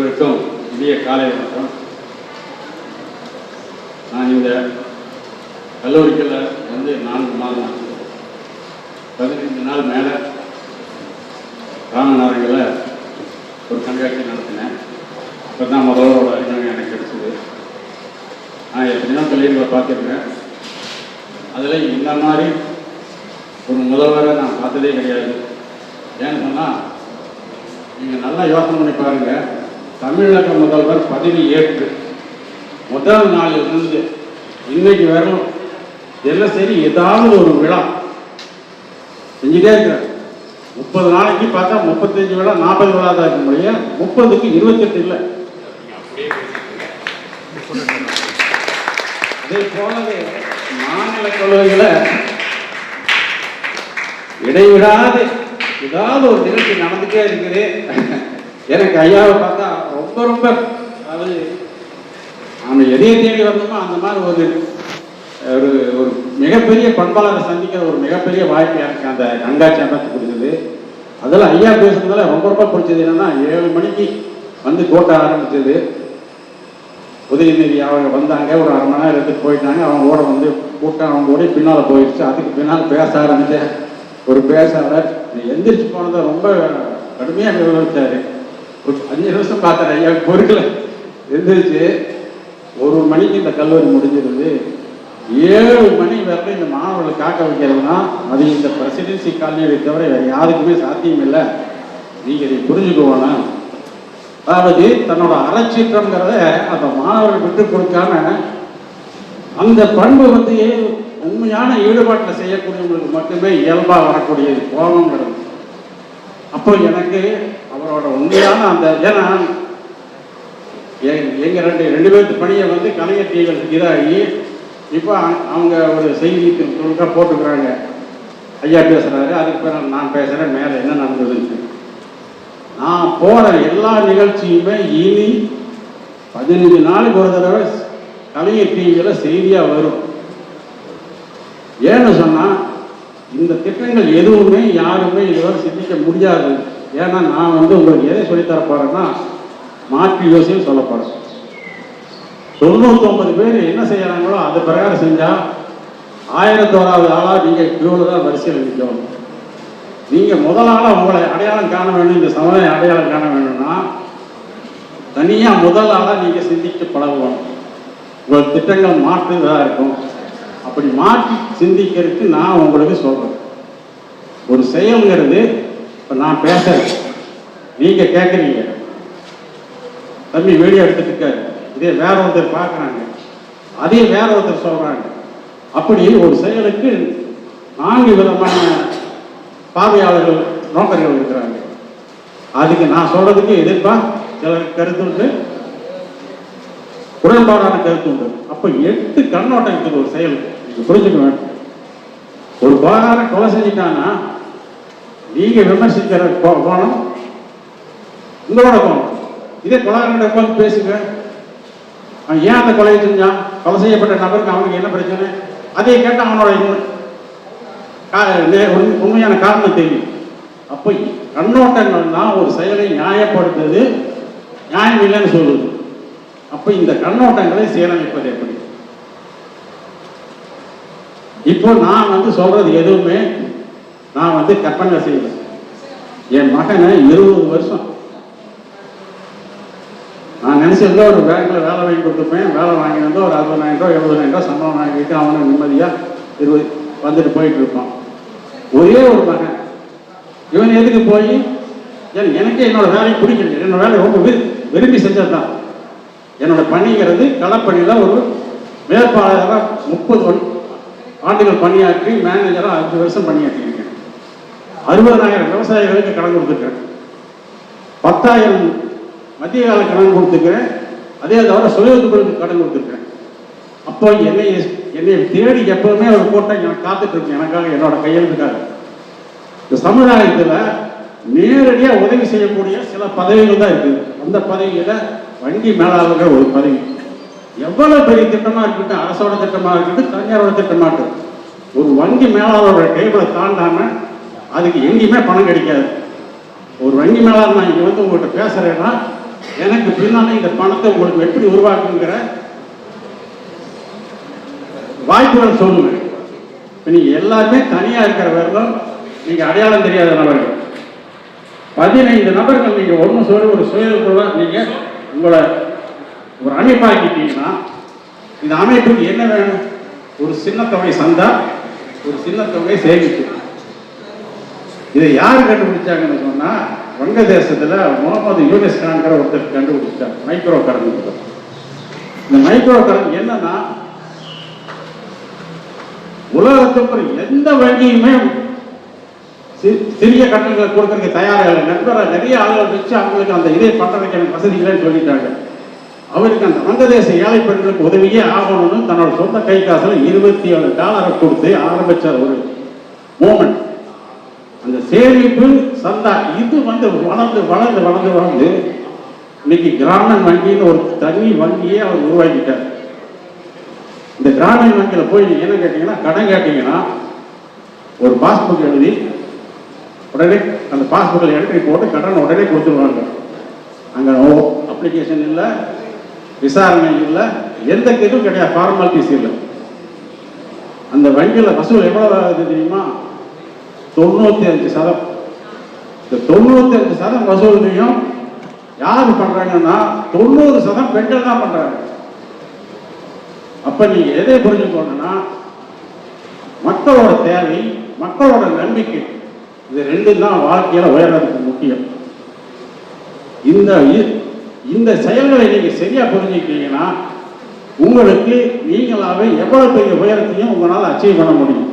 அனைவருக்கும் இனிய காலை வணக்கம். நான் இந்த கல்லூரிக்குள்ள வந்து நான்கு மாதம் ஆச்சு. பதினைந்து நாள் மேலே ராமநாதங்களில் ஒரு கண்காட்சி நடத்தினேன். இப்போ தான் முதல்வரோட அறிமுகம் எனக்கு கிடைச்சது. நான் எத்தனையோ கல்லூரிகளை பார்த்துருக்கேன் அதில் இந்த மாதிரி ஒரு முதல்வரை நான் பார்த்ததே கிடையாது. ஏன்னு சொன்னால் நீங்கள் நல்லா யோசனை பண்ணி பாருங்கள் தமிழக முதல்வர் பதவி ஏற்று முதல் நாளிலிருந்து இன்னைக்கு வரணும் எல்லாம் சரி ஏதாவது ஒரு விழா செஞ்சுட்டே இருக்கிறார். முப்பது நாளைக்கு பார்த்தா முப்பத்தஞ்சு விழா நாற்பது விழா தான் இருக்க முடியும் முப்பதுக்கு இருபத்தெட்டு இல்லை. அதே போலவே மாநில கொள்கைகளை இடைவிடாது. ஏதாவது ஒரு நிகழ்ச்சி நடந்துட்டே இருக்குது. எனக்கு ஐயாவை பார்த்தா ரொம்ப ரொம்ப. அதாவது நம்ம எதையை தேடி வந்தோமோ அந்த மாதிரி ஒரு ஒரு ஒரு மிகப்பெரிய பண்பாளரை சந்திக்கிற ஒரு மிகப்பெரிய வாய்ப்பு எனக்கு அந்த கண்காட்சி அமைத்து கொடுத்தது. அதில் ஐயா பேசுனதில் ரொம்ப ரொம்ப பிடிச்சது என்னென்னா ஏழு மணிக்கு வந்து கூட்ட ஆரம்பித்தது உதயநிதி அவங்க வந்தாங்க ஒரு அரை மணி நேரம் எடுத்துட்டு போயிட்டாங்க. அவங்க ஓட வந்து கூட்டம் அவங்க கூட பின்னால் போயிடுச்சு. அதுக்கு பின்னால் பேச ஆரம்பித்த ஒரு பேசாளர் எந்திரிச்சு போனதை ரொம்ப கடுமையாக விவரித்தார் அஞ்சு நிமிஷம் பார்த்தேன். ஐயா பொருட்களை எந்திரிச்சு ஒரு மணிக்கு இந்த கல்லூரி முடிஞ்சிருது. ஏழு மணி வரைக்கும் இந்த மாணவர்களை காக்க வைக்கிறதுனா அது இந்த பிரசிடென்சி காலனியை தவிர வேறு யாருக்குமே சாத்தியம் இல்லை. நீங்கள் இதை புரிஞ்சுக்கணும் அதாவது தன்னோட அறச்சீற்றங்கிறத அந்த மாணவர்கள் விட்டு கொடுக்காம அந்த பண்பு வந்து உண்மையான ஈடுபாட்டில் செய்யக்கூடியவங்களுக்கு மட்டுமே இயல்பாக வரக்கூடியது கோபங்கிறது அப்போ எனக்கு அவரோட உண்மையான அந்த ஏன்னா எங்கள் ரெண்டு ரெண்டு பேர்த்து பணியை வந்து கலைஞர் டிவிகள் இதாகி இப்போ அவங்க ஒரு செய்தி துணுக்கா போட்டுக்கிறாங்க. ஐயா பேசுகிறாரு அதுக்கு பிறகு நான் பேசுகிறேன் மேலே என்ன நடந்ததுன்னு நான் போன எல்லா நிகழ்ச்சியுமே இனி பதினஞ்சு நாளுக்கு ஒரு தடவை கலைஞர் டிவியில் செய்தியாக வரும். ஏன்னு சொன்னால் இந்த திட்டங்கள் எதுவுமே யாருமே இதுவரை சிந்திக்க முடியாது. ஏன்னா நான் வந்து உங்களுக்கு எதை சொல்லித்தர போறேன்னா மாற்றி யோசியும் சொல்ல போறேன் பேர் என்ன செய்யறாங்களோ அது பிரகாரம் செஞ்சா ஆயிரத்தோராவது ஆளா நீங்க கியூவில் தான் வரிசையில் நிற்கணும் நீங்க முதல் உங்களை அடையாளம் காண வேண்டும் இந்த சமுதாய அடையாளம் காண வேணும்னா தனியா முதல் ஆளாக நீங்க சிந்திக்க பழகணும். உங்கள் திட்டங்கள் மாற்றுதா இருக்கும். அப்படி மாற்றி சிந்திக்கிறதுக்கு நான் உங்களுக்கு சொல்றேன். ஒரு செயல்ங்கிறது இப்போ நான் பேசுறேன். நீங்கள் கேட்குறீங்க தம்பி வீடியோ எடுத்துட்டு இருக்காரு இதே வேற ஒருத்தர் பார்க்குறாங்க. அதே வேற ஒருத்தர் சொல்கிறாங்க அப்படி ஒரு செயலுக்கு நான்கு விதமான பார்வையாளர்கள் நோக்கர்கள் இருக்கிறாங்க. அதுக்கு நான் சொல்றதுக்கு எதிர்ப்பா சில கருத்து உண்டு. உடன்பாடான கருத்து உண்டு. அப்போ எட்டு கண்ணோட்டம் இருக்குது ஒரு செயல். நீங்கள் புரிஞ்சுக்க வேண்டும் ஒரு கோகாரன் கொலை செஞ்சிட்டானா? நீங்க விமர்சிக்கிற கோ- கோணம் உங்களோட கோணம். இதே கொலைகாரன் உட்காந்து பேசுங்க. அவன் ஏன் அந்த கொலையை செஞ்சான்? கொலை செய்யப்பட்ட நபருக்கு அவனுக்கு என்ன பிரச்சனை? அதை கேட்டால் அவனோட இன்னும் உண்மையான காரணம் தெரியும். அப்போ கண்ணோட்டங்கள் தான் ஒரு செயலை நியாயப்படுத்துது நியாயம் இல்லைன்னு சொல்லுது. அப்போ இந்த கண்ணோட்டங்களை சீரமைப்பது எப்படி? இப்போ நான் வந்து சொல்றது எதுவுமே நான் வந்து கற்பனை செய்யல என் மகனை இருபது வருஷம். நான் நினைச்சிருந்தா ஒரு பேங்க்ல வேலை வாங்கி கொடுத்துருப்பேன். வேலை வாங்கி வந்து ஒரு அறுபதாயிரம் ரூபாய் எழுபதாயிரம் ரூபாய் சம்பளம் வாங்கிட்டு அவனை நிம்மதியா இருபது வந்துட்டு போயிட்டு இருப்பான். ஒரே ஒரு மகன். இவன் எதுக்கு போய்? ஏன் எனக்கே என்னோட வேலையை பிடிக்கல. என்னோட வேலையை ரொம்ப விரு- விரும்பி செஞ்சது தான் என்னோட பணிங்கிறது களப்பணியில் ஒரு மேற்பாளராக முப்பது ஆண்டுகள் பணியாற்றி மேனேஜராக அஞ்சு வருஷம் பணியாற்றிருக்கேன் அறுபதாயிரம் விவசாயிகளுக்கு கடன் கொடுத்துருக்கேன் பத்தாயிரம் மத்திய கால கடன் கொடுத்துருக்கிறேன். அதே தவிர சுயத்துக்களுக்கு கடன் கொடுத்துருக்கேன் அப்போ என்னை என்னை தேடி எப்பவுமே ஒரு போட்டால் எனக்கு காத்துட்டு இருக்கு எனக்காக என்னோட கையெழுத்துக்காக. இந்த சமுதாயத்தில் நேரடியாக உதவி செய்யக்கூடிய சில பதவிகள் தான் இருக்குது. அந்த பதவியில் வங்கி மேலாளர்கள் ஒரு பதவி. எவ்வளவு பெரிய திட்டமா இருக்கட்டும் அரசோட திட்டமா இருக்கட்டும் தனியாரோட திட்டமா இருக்கட்டும். ஒரு வங்கி மேலாளரோட டேபிளை தாண்டாம அதுக்கு எங்கேயுமே பணம் கிடைக்காது. ஒரு வங்கி மேலாளர் நான் இங்கே வந்து உங்கள்கிட்ட பேசுகிறேன்னா எனக்கு பின்னால் இந்த பணத்தை உங்களுக்கு எப்படி உருவாக்குங்கிற வாய்ப்புகள் சொல்லுங்க. இப்போ நீங்கள் எல்லாருமே தனியாக இருக்கிற வரலும் நீங்கள் அடையாளம் தெரியாத நபர்கள். பதினைந்து நபர்கள் நீங்கள் ஒன்று சொல்லி ஒரு சுயக்குழு நீங்கள் உங்களை ஒரு அமைப்பாக்கிட்டீங்கன்னா இந்த அமைப்புக்கு என்ன வேணும்? ஒரு சின்ன தொகை சந்தா ஒரு சின்ன தொகை சேமிப்பு. இதை யார் கண்டுபிடிச்சாங்கன்னு சொன்னால் வங்கதேசத்தில் முகமது யூனிஸ் கான்கிற ஒருத்தர் கண்டுபிடிச்சார் மைக்ரோ கரண்ட் இந்த மைக்ரோ கரண்ட் என்னன்னா உலகத்துக்கு எந்த வங்கியுமே சி- சிறிய கட்டணங்களை கொடுக்கறதுக்கு தயாராக இல்லை. நண்பரை நிறைய ஆளுகள் வச்சு அவங்களுக்கு அந்த இதை பண்றதுக்கு எனக்கு வசதி இல்லைன்னு சொல்லிட்டாங்க. அவருக்கு அந்த வங்கதேச ஏழை பெண்களுக்கு உதவியே ஆகணும்னு தன்னோட சொந்த கை காசுல இருபத்தி ஏழு டாலரை கொடுத்து ஆரம்பித்தார் ஒரு மூமெண்ட் அந்த சேமிப்பு சந்தா இது வந்து வளர்ந்து வளர்ந்து வளர்ந்து வளர்ந்து இன்னைக்கு கிராமன் வங்கின்னு ஒரு தனி வங்கியே அவர் உருவாக்கிட்டார். இந்த கிராமின் வங்கியில் போய் நீங்கள் என்ன கேட்டீங்கன்னா கடன் கேட்டீங்கன்னா ஒரு பாஸ்புக் எழுதி உடனே அந்த பாஸ்புக்கில் என்ட்ரி போட்டு கடன் உடனே கொடுத்துருவாங்க. அங்கே ஓ அப்ளிகேஷன் இல்லை விசாரணை இல்லை எந்த இதுவும் கிடையாது ஃபார்மாலிட்டிஸ் இல்லை. அந்த வங்கியில் வசூல் எவ்வளோ ஆகுது தெரியுமா? தொண்ணூத்தி அஞ்சு சதம். இந்த தொண்ணூத்தி அஞ்சு சதம் வசூலையும் யார் பண்றாங்கன்னா தொண்ணூறு சதம் பெண்கள் தான் பண்றாங்க. அப்ப நீங்க எதை புரிஞ்சுக்கணும்னா மக்களோட தேவை மக்களோட நம்பிக்கை இது ரெண்டும் தான் வாழ்க்கையில உயர்றதுக்கு முக்கியம். இந்த இந்த செயல்களை நீங்க சரியா புரிஞ்சுக்கிட்டீங்கன்னா உங்களுக்கு நீங்களாவே எவ்வளவு பெரிய உயரத்தையும் உங்களால் அச்சீவ் பண்ண முடியும்.